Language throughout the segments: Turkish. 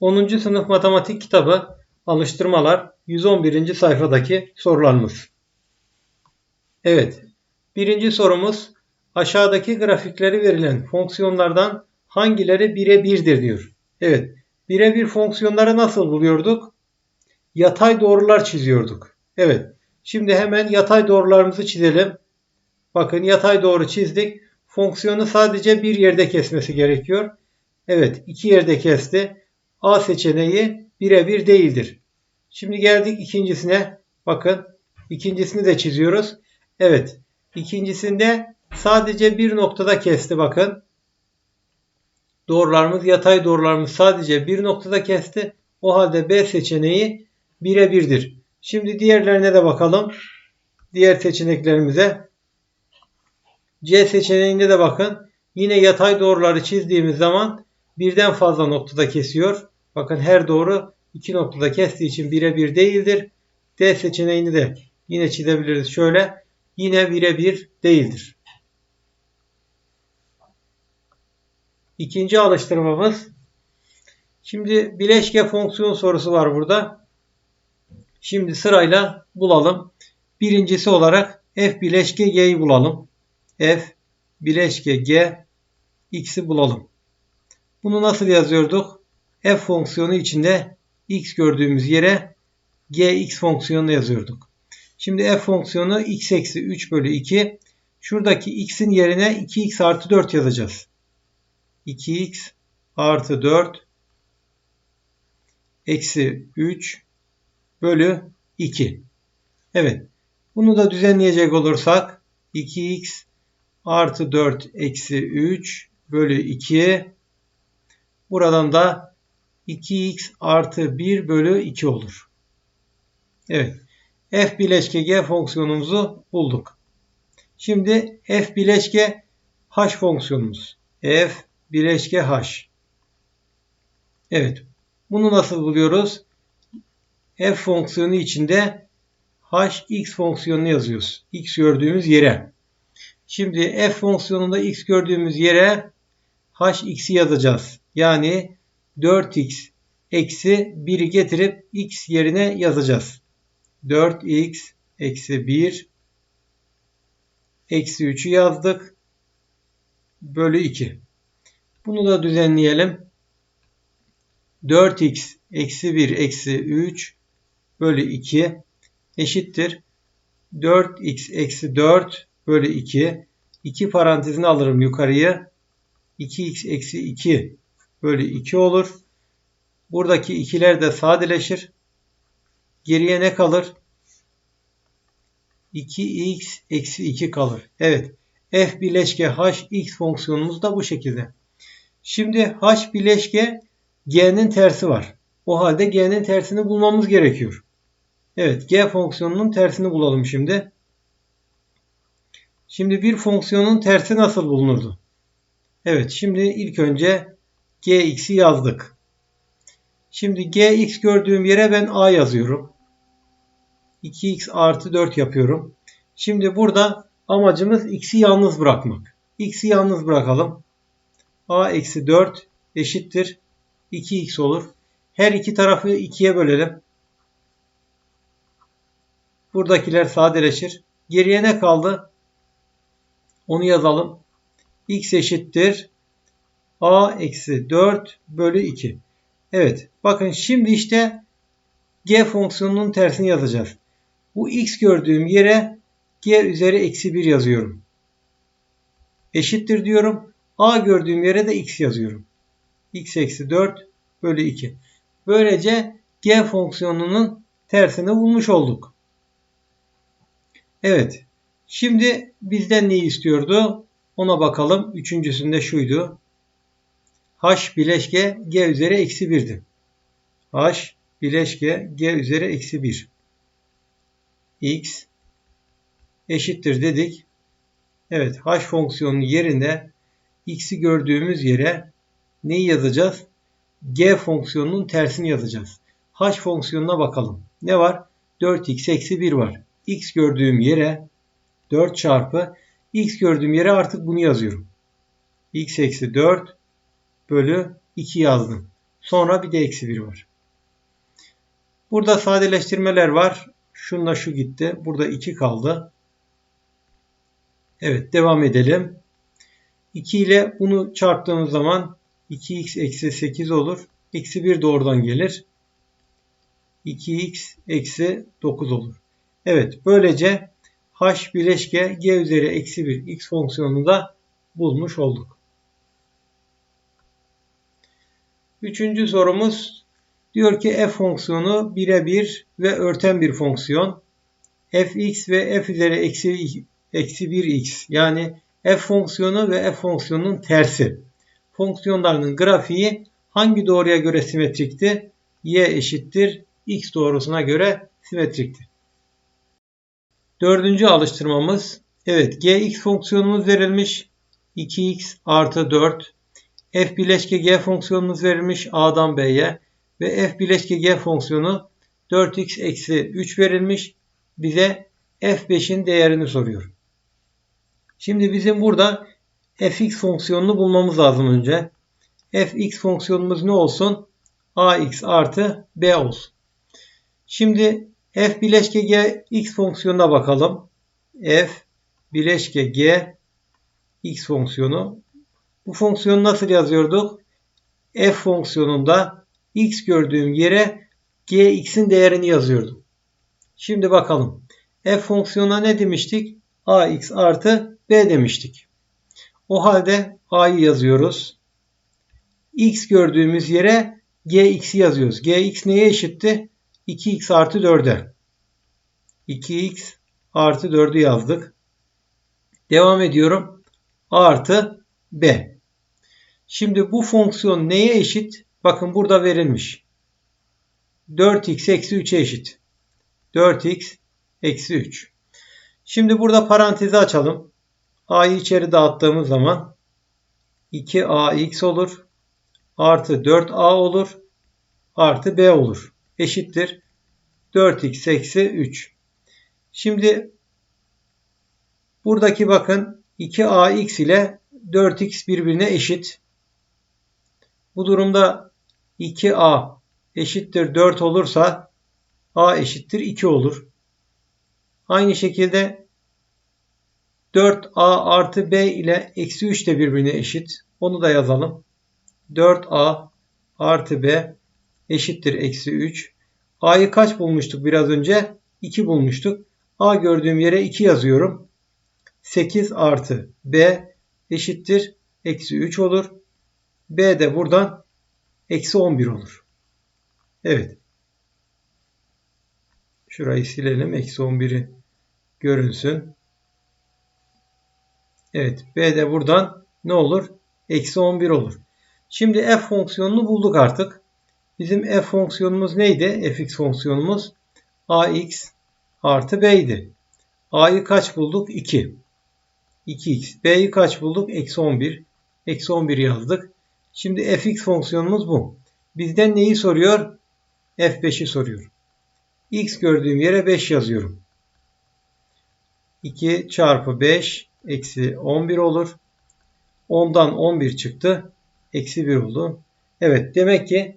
10. sınıf matematik kitabı alıştırmalar 111. sayfadaki sorularımız. Evet. Birinci sorumuz aşağıdaki grafikleri verilen fonksiyonlardan hangileri birebirdir diyor. Evet. Birebir fonksiyonları nasıl buluyorduk? Yatay doğrular çiziyorduk. Evet. Şimdi hemen yatay doğrularımızı çizelim. Bakın yatay doğru çizdik. Fonksiyonu sadece bir yerde kesmesi gerekiyor. Evet iki yerde kesti. A seçeneği birebir değildir. Şimdi geldik ikincisine. Bakın ikincisini de çiziyoruz. Evet ikincisinde sadece bir noktada kesti bakın. Doğrularımız yatay doğrularımız sadece bir noktada kesti. O halde B seçeneği birebirdir. Şimdi diğerlerine de bakalım. Diğer seçeneklerimize. C seçeneğinde de bakın. Yine yatay doğruları çizdiğimiz zaman birden fazla noktada kesiyor. Bakın her doğru iki noktada kestiği için birebir değildir. D seçeneğini de yine çizebiliriz şöyle. Yine birebir değildir. İkinci alıştırmamız. Şimdi bileşke fonksiyon sorusu var burada. Şimdi sırayla bulalım. Birincisi olarak f bileşke g'yi bulalım. f bileşke g x'i bulalım. Bunu nasıl yazıyorduk? f fonksiyonu içinde x gördüğümüz yere gx fonksiyonunu yazıyorduk. Şimdi f fonksiyonu x eksi 3 bölü 2. Şuradaki x'in yerine 2x artı 4 yazacağız. 2x artı 4 eksi 3 bölü 2. Evet. Bunu da düzenleyecek olursak 2x artı 4 eksi 3 bölü 2 buradan da 2x artı 1 bölü 2 olur. Evet. f bileşke g fonksiyonumuzu bulduk. Şimdi f bileşke h fonksiyonumuz. f bileşke h. Evet. Bunu nasıl buluyoruz? f fonksiyonu içinde h x fonksiyonunu yazıyoruz. x gördüğümüz yere. Şimdi f fonksiyonunda x gördüğümüz yere h x'i yazacağız. Yani 4x eksi 1'i getirip x yerine yazacağız. 4x eksi 1 eksi 3'ü yazdık. Bölü 2. Bunu da düzenleyelim. 4x eksi 1 eksi 3 bölü 2 eşittir. 4x eksi 4 bölü 2. 2 parantezini alırım yukarıya. 2x eksi 2 bölü 2 olur. Buradaki ikiler de sadeleşir. Geriye ne kalır? 2x eksi 2 kalır. Evet. f bileşke h x fonksiyonumuz da bu şekilde. Şimdi h bileşke g'nin tersi var. O halde g'nin tersini bulmamız gerekiyor. Evet g fonksiyonunun tersini bulalım şimdi. Şimdi bir fonksiyonun tersi nasıl bulunurdu? Evet şimdi ilk önce gx'i yazdık. Şimdi gx gördüğüm yere ben a yazıyorum. 2x artı 4 yapıyorum. Şimdi burada amacımız x'i yalnız bırakmak. x'i yalnız bırakalım. a eksi 4 eşittir 2x olur. Her iki tarafı 2'ye bölelim. Buradakiler sadeleşir. Geriye ne kaldı? Onu yazalım. x eşittir a eksi 4 bölü 2. Evet bakın şimdi işte g fonksiyonunun tersini yazacağız. Bu x gördüğüm yere g üzeri eksi 1 yazıyorum. Eşittir diyorum. a gördüğüm yere de x yazıyorum. x eksi 4 bölü 2. Böylece g fonksiyonunun tersini bulmuş olduk. Evet. Şimdi bizden neyi istiyordu? Ona bakalım. Üçüncüsünde şuydu h bileşke g üzeri eksi 1'di. h bileşke g üzeri eksi 1. x eşittir dedik. Evet h fonksiyonunun yerinde x'i gördüğümüz yere neyi yazacağız? g fonksiyonunun tersini yazacağız. h fonksiyonuna bakalım. Ne var? 4x eksi 1 var. x gördüğüm yere 4 çarpı x gördüğüm yere artık bunu yazıyorum. x eksi 4 bölü 2 yazdım. Sonra bir de eksi 1 var. Burada sadeleştirmeler var. Şunla şu gitti. Burada 2 kaldı. Evet devam edelim. 2 ile bunu çarptığımız zaman 2x eksi 8 olur. Eksi 1 de oradan gelir. 2x eksi 9 olur. Evet böylece h bileşke g üzeri eksi 1 x fonksiyonunu da bulmuş olduk. Üçüncü sorumuz diyor ki f fonksiyonu birebir ve örten bir fonksiyon. fx ve f üzeri eksi, eksi 1x yani f fonksiyonu ve f fonksiyonunun tersi. Fonksiyonlarının grafiği hangi doğruya göre simetrikti? y eşittir x doğrusuna göre simetriktir. Dördüncü alıştırmamız. Evet gx fonksiyonumuz verilmiş. 2x artı 4. f bileşke g fonksiyonumuz verilmiş a'dan b'ye. Ve f bileşke g fonksiyonu 4x eksi 3 verilmiş. Bize f5'in değerini soruyor. Şimdi bizim burada fx fonksiyonunu bulmamız lazım önce. fx fonksiyonumuz ne olsun? ax artı b olsun. Şimdi f bileşke g x fonksiyonuna bakalım. f bileşke g x fonksiyonu. Bu fonksiyonu nasıl yazıyorduk? f fonksiyonunda x gördüğüm yere gx'in değerini yazıyordum. Şimdi bakalım. f fonksiyonuna ne demiştik? ax artı b demiştik. O halde a'yı yazıyoruz. x gördüğümüz yere gx'i yazıyoruz. gx neye eşitti? 2x artı 4'e. 2x artı 4'ü yazdık. Devam ediyorum. A artı B. Şimdi bu fonksiyon neye eşit? Bakın burada verilmiş. 4x eksi 3'e eşit. 4x eksi 3. Şimdi burada parantezi açalım. A'yı içeri dağıttığımız zaman 2ax olur. Artı 4a olur. Artı b olur eşittir 4x eksi 3. Şimdi buradaki bakın 2ax ile 4x birbirine eşit. Bu durumda 2a eşittir 4 olursa a eşittir 2 olur. Aynı şekilde 4a artı b ile eksi 3 de birbirine eşit. Onu da yazalım. 4a artı b eşittir eksi 3. A'yı kaç bulmuştuk biraz önce? 2 bulmuştuk. A gördüğüm yere 2 yazıyorum. 8 artı B eşittir. Eksi 3 olur. B de buradan eksi 11 olur. Evet. Şurayı silelim. Eksi 11'i görünsün. Evet. B de buradan ne olur? Eksi 11 olur. Şimdi f fonksiyonunu bulduk artık. Bizim f fonksiyonumuz neydi? fx fonksiyonumuz ax artı b idi. a'yı kaç bulduk? 2. 2x. b'yi kaç bulduk? Eksi 11. Eksi 11 yazdık. Şimdi fx fonksiyonumuz bu. Bizden neyi soruyor? f5'i soruyor. x gördüğüm yere 5 yazıyorum. 2 çarpı 5 eksi 11 olur. 10'dan 11 çıktı. Eksi 1 oldu. Evet demek ki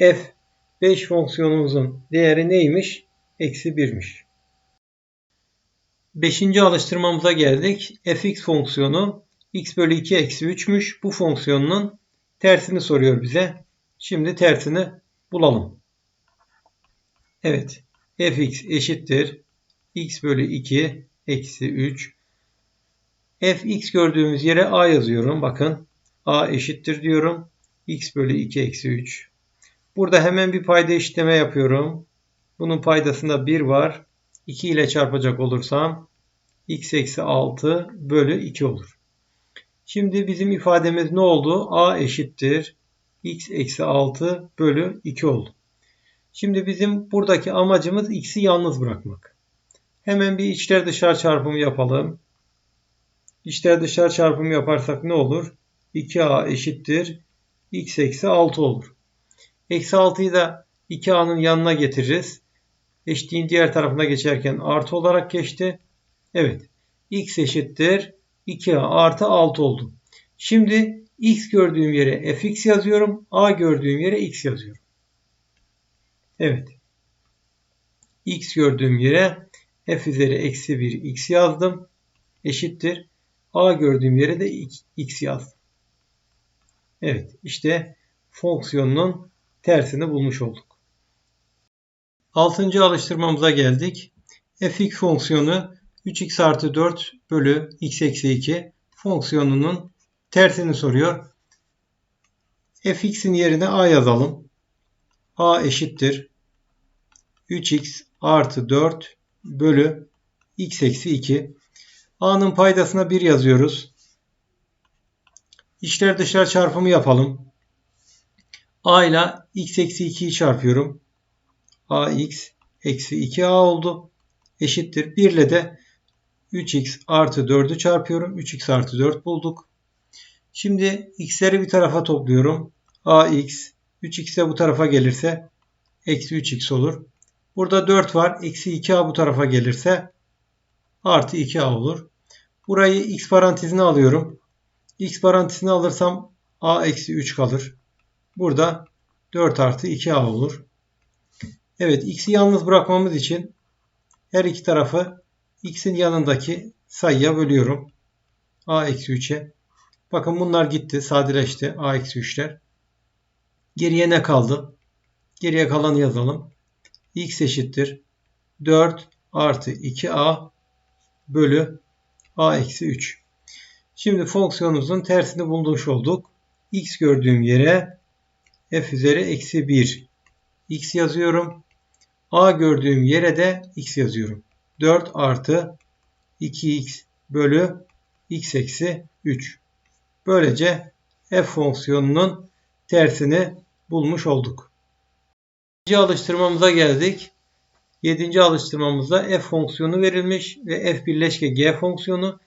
f5 fonksiyonumuzun değeri neymiş? Eksi 1'miş. Beşinci alıştırmamıza geldik. fx fonksiyonu x bölü 2 eksi 3'müş. Bu fonksiyonun tersini soruyor bize. Şimdi tersini bulalım. Evet. fx eşittir. x bölü 2 eksi 3. fx gördüğümüz yere a yazıyorum. Bakın a eşittir diyorum. x bölü 2 eksi 3. Burada hemen bir payda işleme yapıyorum. Bunun paydasında 1 var. 2 ile çarpacak olursam x eksi 6 bölü 2 olur. Şimdi bizim ifademiz ne oldu? a eşittir x eksi 6 bölü 2 oldu. Şimdi bizim buradaki amacımız x'i yalnız bırakmak. Hemen bir içler dışarı çarpımı yapalım. İçler dışarı çarpımı yaparsak ne olur? 2a eşittir x eksi 6 olur. Eksi 6'yı da 2a'nın yanına getiririz. Eşitliğin diğer tarafına geçerken artı olarak geçti. Evet. x eşittir 2a artı 6 oldu. Şimdi x gördüğüm yere fx yazıyorum. a gördüğüm yere x yazıyorum. Evet. x gördüğüm yere f üzeri eksi 1 x yazdım. Eşittir. a gördüğüm yere de x yazdım. Evet. işte fonksiyonun tersini bulmuş olduk. Altıncı alıştırmamıza geldik. fx fonksiyonu 3x artı 4 bölü x eksi 2 fonksiyonunun tersini soruyor. fx'in yerine a yazalım. a eşittir 3x artı 4 bölü x eksi 2. a'nın paydasına 1 yazıyoruz. İçler dışlar çarpımı yapalım. a ile x eksi 2'yi çarpıyorum. ax eksi 2a oldu. Eşittir. 1 ile de 3x artı 4'ü çarpıyorum. 3x artı 4 bulduk. Şimdi x'leri bir tarafa topluyorum. ax 3x de bu tarafa gelirse eksi 3x olur. Burada 4 var. Eksi 2a bu tarafa gelirse artı 2a olur. Burayı x parantezine alıyorum. x parantezine alırsam a eksi 3 kalır. Burada 4 artı 2a olur. Evet x'i yalnız bırakmamız için her iki tarafı x'in yanındaki sayıya bölüyorum. a eksi 3'e. Bakın bunlar gitti. Sadeleşti. a eksi 3'ler. Geriye ne kaldı? Geriye kalanı yazalım. x eşittir. 4 artı 2a bölü a eksi 3. Şimdi fonksiyonumuzun tersini bulmuş olduk. x gördüğüm yere f üzeri eksi 1 x yazıyorum. a gördüğüm yere de x yazıyorum. 4 artı 2x bölü x eksi 3. Böylece f fonksiyonunun tersini bulmuş olduk. 7. alıştırmamıza geldik. 7. alıştırmamızda f fonksiyonu verilmiş ve f birleşke g fonksiyonu.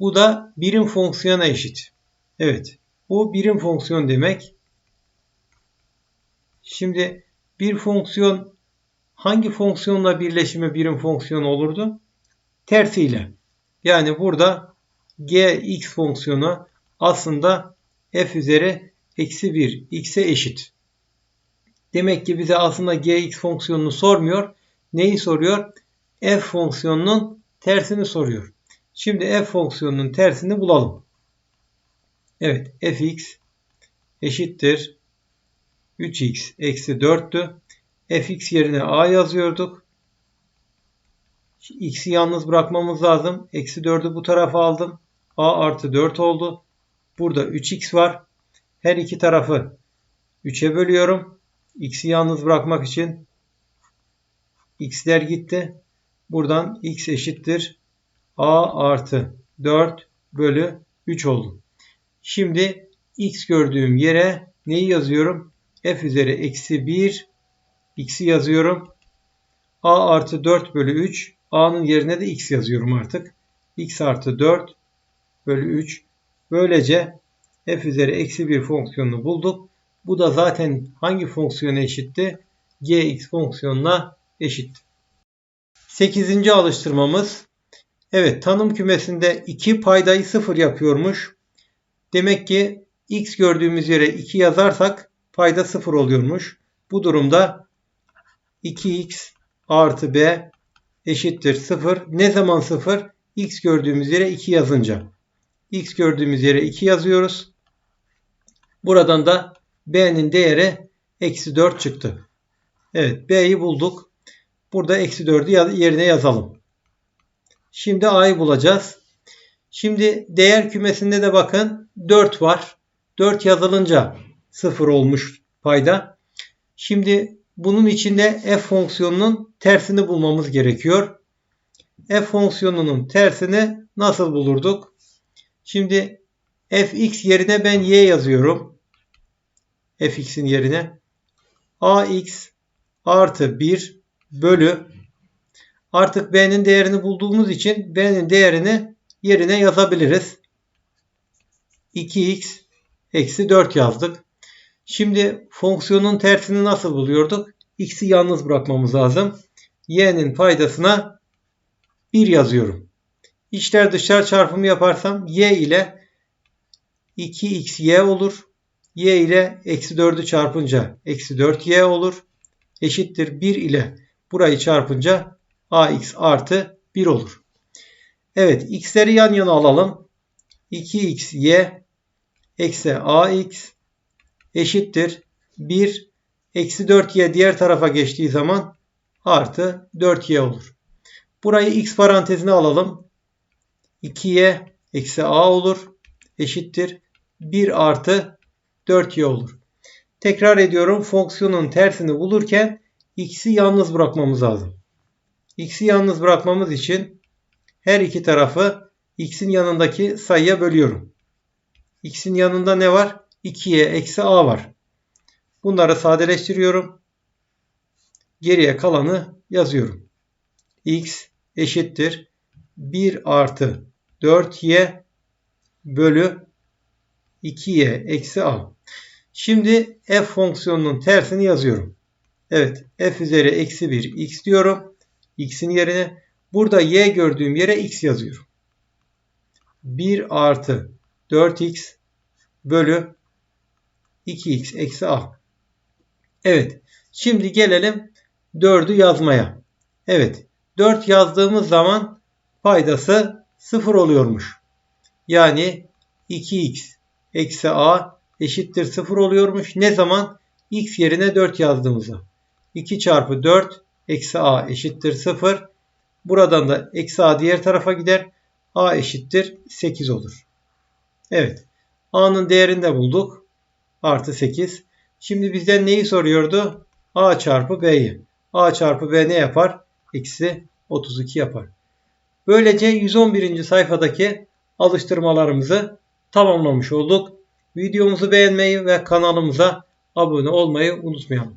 Bu da birim fonksiyona eşit. Evet. Bu birim fonksiyon demek. Şimdi bir fonksiyon hangi fonksiyonla birleşimi birim fonksiyon olurdu? Tersiyle. Yani burada gx fonksiyonu aslında f üzeri eksi 1 x'e eşit. Demek ki bize aslında gx fonksiyonunu sormuyor. Neyi soruyor? f fonksiyonunun tersini soruyor. Şimdi f fonksiyonunun tersini bulalım. Evet fx eşittir 3x eksi 4'tü. Fx yerine a yazıyorduk. x'i yalnız bırakmamız lazım. Eksi 4'ü bu tarafa aldım. a artı 4 oldu. Burada 3x var. Her iki tarafı 3'e bölüyorum. x'i yalnız bırakmak için x'ler gitti. Buradan x eşittir. a artı 4 bölü 3 oldu. Şimdi x gördüğüm yere neyi yazıyorum? f üzeri eksi 1 x'i yazıyorum. a artı 4 bölü 3 a'nın yerine de x yazıyorum artık. x artı 4 bölü 3 Böylece f üzeri eksi 1 fonksiyonunu bulduk. Bu da zaten hangi fonksiyona eşitti? gx fonksiyonuna eşit. 8. alıştırmamız. Evet tanım kümesinde 2 paydayı 0 yapıyormuş. Demek ki x gördüğümüz yere 2 yazarsak payda 0 oluyormuş. Bu durumda 2x artı b eşittir 0. Ne zaman 0? x gördüğümüz yere 2 yazınca x gördüğümüz yere 2 yazıyoruz. Buradan da b'nin değeri eksi 4 çıktı. Evet b'yi bulduk. Burada eksi 4'ü yerine yazalım. Şimdi a'yı bulacağız. Şimdi değer kümesinde de bakın 4 var. 4 yazılınca 0 olmuş payda. Şimdi bunun içinde f fonksiyonunun tersini bulmamız gerekiyor. f fonksiyonunun tersini nasıl bulurduk? Şimdi fx yerine ben y yazıyorum. fx'in yerine ax artı 1 bölü artık b'nin değerini bulduğumuz için b'nin değerini yerine yazabiliriz. 2x eksi 4 yazdık. Şimdi fonksiyonun tersini nasıl buluyorduk? x'i yalnız bırakmamız lazım. y'nin paydasına 1 yazıyorum. İçler dışlar çarpımı yaparsam y ile 2xy olur. y ile eksi 4'ü çarpınca eksi 4y olur. Eşittir 1 ile burayı çarpınca ax artı 1 olur. Evet x'leri yan yana alalım. 2xy eksi ax eşittir 1 eksi 4y diğer tarafa geçtiği zaman artı 4y olur. Burayı x parantezine alalım. 2y eksi a olur. Eşittir 1 artı 4y olur. Tekrar ediyorum fonksiyonun tersini bulurken x'i yalnız bırakmamız lazım. x'i yalnız bırakmamız için her iki tarafı x'in yanındaki sayıya bölüyorum. x'in yanında ne var? 2y eksi a var. Bunları sadeleştiriyorum. Geriye kalanı yazıyorum. x eşittir 1 artı 4y bölü 2y eksi a. Şimdi f fonksiyonunun tersini yazıyorum. Evet f üzeri eksi 1 x diyorum. x'in yerine burada y gördüğüm yere x yazıyorum. 1 artı 4x bölü 2x eksi a. Evet. Şimdi gelelim 4'ü yazmaya. Evet. 4 yazdığımız zaman paydası 0 oluyormuş. Yani 2x eksi a eşittir 0 oluyormuş. Ne zaman? x yerine 4 yazdığımızda. 2 çarpı 4 eksi a eşittir 0. Buradan da eksi a diğer tarafa gider. a eşittir 8 olur. Evet. a'nın değerini de bulduk. Artı 8. Şimdi bizden neyi soruyordu? a çarpı b'yi. a çarpı b ne yapar? Eksi 32 yapar. Böylece 111. sayfadaki alıştırmalarımızı tamamlamış olduk. Videomuzu beğenmeyi ve kanalımıza abone olmayı unutmayalım.